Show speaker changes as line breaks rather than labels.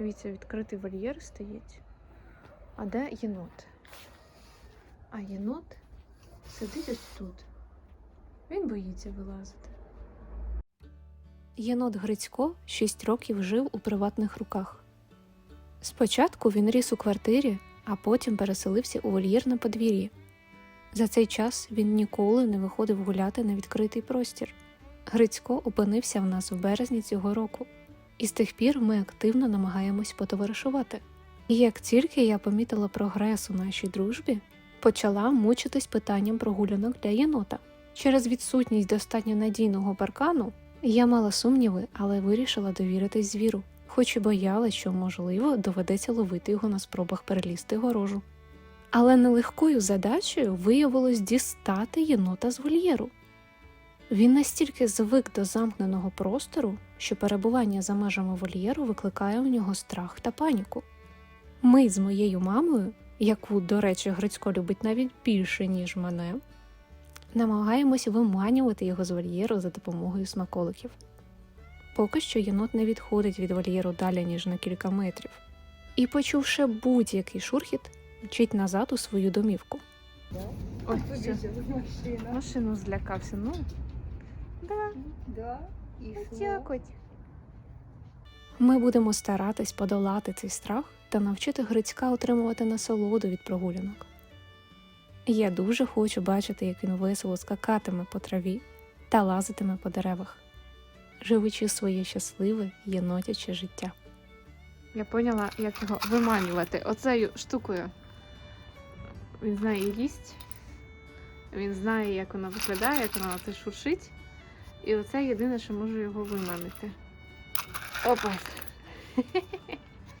Дивіться, відкритий вольєр стоїть. А де єнот? А єнот сидить ось тут. Він боїться вилазити.
Єнот Грицько 6 років жив у приватних руках. Спочатку він ріс у квартирі, а потім переселився у вольєр на подвір'ї. За цей час він ніколи не виходив гуляти на відкритий простір. Грицько опинився в нас в березні цього року, і з тих пір ми активно намагаємось потоваришувати. І як тільки я помітила прогрес у нашій дружбі, почала мучитись питанням прогулянок для єнота. Через відсутність достатньо надійного паркану я мала сумніви, але вирішила довіритись звіру, хоч і боялась, що, можливо, доведеться ловити його на спробах перелізти горожу. Але нелегкою задачею виявилось дістати єнота з вольєру. Він настільки звик до замкненого простору, що перебування за межами вольєру викликає у нього страх та паніку. Ми з моєю мамою, яку, до речі, Грицько любить навіть більше, ніж мене, намагаємось виманювати його з вольєру за допомогою смаколиків. Поки що єнот не відходить від вольєру далі, ніж на кілька метрів, і, почувши будь-який шурхіт, мчить назад у свою домівку.
Все. Машину злякався. Ну, да,
Да. І що?
дякуть.
Ми будемо старатись подолати цей страх та навчити Грицька отримувати насолоду від прогулянок. Я дуже хочу бачити, як він весело скакатиме по траві та лазитиме по деревах, живучи своє щасливе єнотяче життя.
Я поняла, як його виманювати оцею штукою. Він знає її їсть. Він знає, як вона виглядає, як вона це шуршить. І оце єдине, що можу його виманити. Опа!